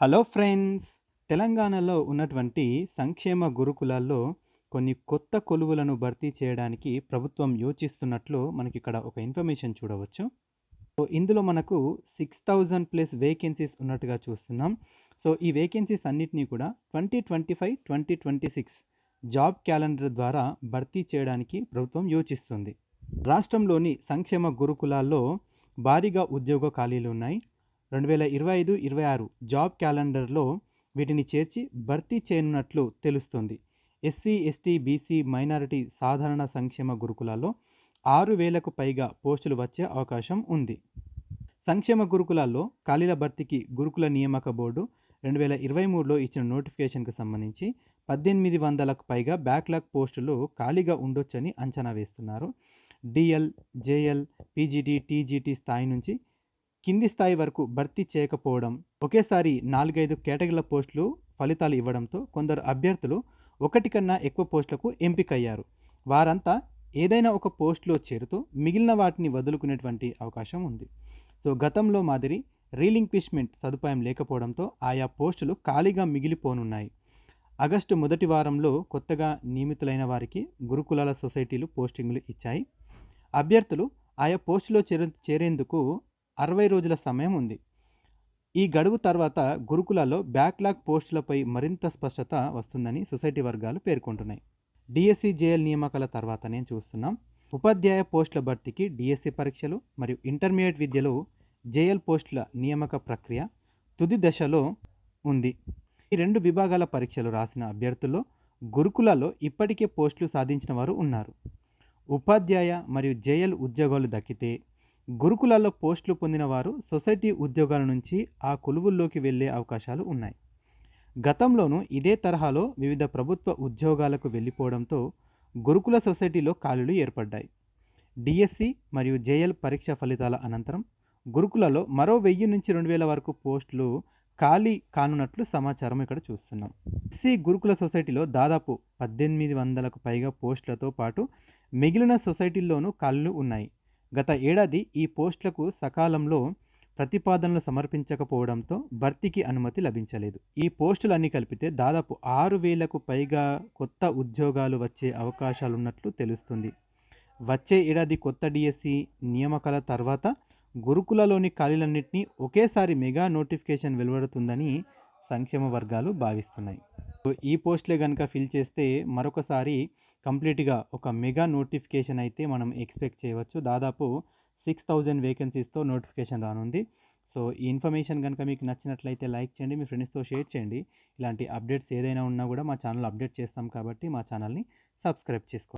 Hello friends తెలంగాణలో ఉన్నటువంటి సంక్షేమ గురుకులాల్లో కొన్ని కొత్త కొలువులను భర్తీ చేయడానికి ప్రభుత్వం యోచిస్తున్నట్లు మనకి ఇక్కడ ఒక ఇన్ఫర్మేషన్ చూడవచ్చు. సో ఇందులో మనకు సిక్స్ థౌజండ్ ప్లస్ వేకెన్సీస్ ఉన్నట్టుగా చూస్తున్నాం. సో ఈ వేకెన్సీస్ అన్నిటినీ కూడా twenty twenty five twenty twenty six job calendar ద్వారా భర్తీ చేయడానికి ప్రభుత్వం యోచిస్తుంది. రాష్ట్రంలోని సంక్షేమ గురుకులాల్లో భారీగా ఉద్యోగ ఖాళీలు ఉన్నాయి. రెండు వేల ఇరవై ఐదు ఇరవై ఆరు జాబ్ క్యాలెండర్లో వీటిని చేర్చి భర్తీ చేయనున్నట్లు తెలుస్తుంది. ఎస్సీ ఎస్టీ బీసీ మైనారిటీ సాధారణ సంక్షేమ గురుకులాల్లో ఆరు వేలకు పైగా పోస్టులు వచ్చే అవకాశం ఉంది. సంక్షేమ గురుకులాల్లో ఖాళీల భర్తీకి గురుకుల నియామక బోర్డు రెండు వేల ఇరవై మూడులో ఇచ్చిన నోటిఫికేషన్కు సంబంధించి పద్దెనిమిది వందలకు పైగా బ్యాక్లాగ్ పోస్టులు ఖాళీగా ఉండొచ్చని అంచనా వేస్తున్నారు. డిఎల్ జేఎల్ పీజీటీ టీజీటీ స్థాయి నుంచి కింది స్థాయి వరకు భర్తీ చేయకపోవడం ఒకేసారి నాలుగైదు కేటగిరీల పోస్టులు ఫలితాలు ఇవ్వడంతో కొందరు అభ్యర్థులు ఒకటి కన్నా ఎక్కువ పోస్టులకు ఎంపికయ్యారు. వారంతా ఏదైనా ఒక పోస్టులో చేరుతూ మిగిలిన వాటిని వదులుకునేటువంటి అవకాశం ఉంది. సో గతంలో మాదిరి రీలింక్విష్మెంట్ సదుపాయం లేకపోవడంతో ఆయా పోస్టులు ఖాళీగా మిగిలిపోనున్నాయి. ఆగస్టు మొదటి వారంలో కొత్తగా నియమితులైన వారికి గురుకులాల సొసైటీలు పోస్టింగ్లు ఇచ్చాయి. అభ్యర్థులు ఆయా పోస్టులో చేరే చేరేందుకు అరవై రోజుల సమయం ఉంది. ఈ గడువు తర్వాత గురుకులాల్లో బ్యాక్లాగ్ పోస్టులపై మరింత స్పష్టత వస్తుందని సొసైటీ వర్గాలు పేర్కొంటున్నాయి. డిఎస్సి జేఎల్ నియామకాల తర్వాత నేను చూస్తున్నాం. ఉపాధ్యాయ పోస్టుల భర్తీకి డిఎస్సి పరీక్షలు మరియు ఇంటర్మీడియట్ విద్యలో జేఎల్ పోస్టుల నియామక ప్రక్రియ తుది దశలో ఉంది. ఈ రెండు విభాగాల పరీక్షలు రాసిన అభ్యర్థుల్లో గురుకులాల్లో ఇప్పటికే పోస్టులు సాధించిన వారు ఉన్నారు. ఉపాధ్యాయ మరియు జేఎల్ ఉద్యోగాలు దక్కితే గురుకులాల్లో పోస్టులు పొందిన వారు సొసైటీ ఉద్యోగాల నుంచి ఆ కొలువుల్లోకి వెళ్ళే అవకాశాలు ఉన్నాయి. గతంలోనూ ఇదే తరహాలో వివిధ ప్రభుత్వ ఉద్యోగాలకు వెళ్ళిపోవడంతో గురుకుల సొసైటీలో ఖాళీలు ఏర్పడ్డాయి. డిఎస్సి మరియు జేఎల్ పరీక్ష ఫలితాల అనంతరం గురుకులలో మరో వెయ్యి నుంచి రెండు వేల వరకు పోస్టులు ఖాళీ కానున్నట్లు సమాచారం ఇక్కడ చూస్తున్నాం. ఎస్సీ గురుకుల సొసైటీలో దాదాపు పద్దెనిమిది వందలకు పైగా పోస్టులతో పాటు మిగిలిన సొసైటీల్లోనూ ఖాళీలు ఉన్నాయి. గత ఏడాది ఈ పోస్టులకు సకాలంలో ప్రతిపాదనలు సమర్పించకపోవడంతో భర్తీకి అనుమతి లభించలేదు. ఈ పోస్టులన్నీ కలిపితే దాదాపు ఆరు వేలకు పైగా కొత్త ఉద్యోగాలు వచ్చే అవకాశాలున్నట్లు తెలుస్తుంది. వచ్చే ఏడాది కొత్త డిఎస్సి నియామకాల తర్వాత గురుకులలోని ఖాళీలన్నింటినీ ఒకేసారి మెగా నోటిఫికేషన్ వెలువడుతుందని సంక్షేమ వర్గాలు భావిస్తున్నాయి. ఈ పోస్ట్లే కనుక ఫిల్ చేస్తే మరొకసారి కంప్లీట్గా ఒక మెగా నోటిఫికేషన్ అయితే మనం ఎక్స్పెక్ట్ చేయవచ్చు. దాదాపు సిక్స్ థౌజండ్ వేకెన్సీస్తో నోటిఫికేషన్ రానుంది. సో ఈ ఇన్ఫర్మేషన్ కనుక మీకు నచ్చినట్లయితే లైక్ చేయండి మీ ఫ్రెండ్స్తో షేర్ చేయండి. ఇలాంటి అప్డేట్స్ ఏదైనా ఉన్నా కూడా మా ఛానల్ అప్డేట్ చేస్తాం కాబట్టి మా ఛానల్ని సబ్స్క్రైబ్ చేసుకోండి.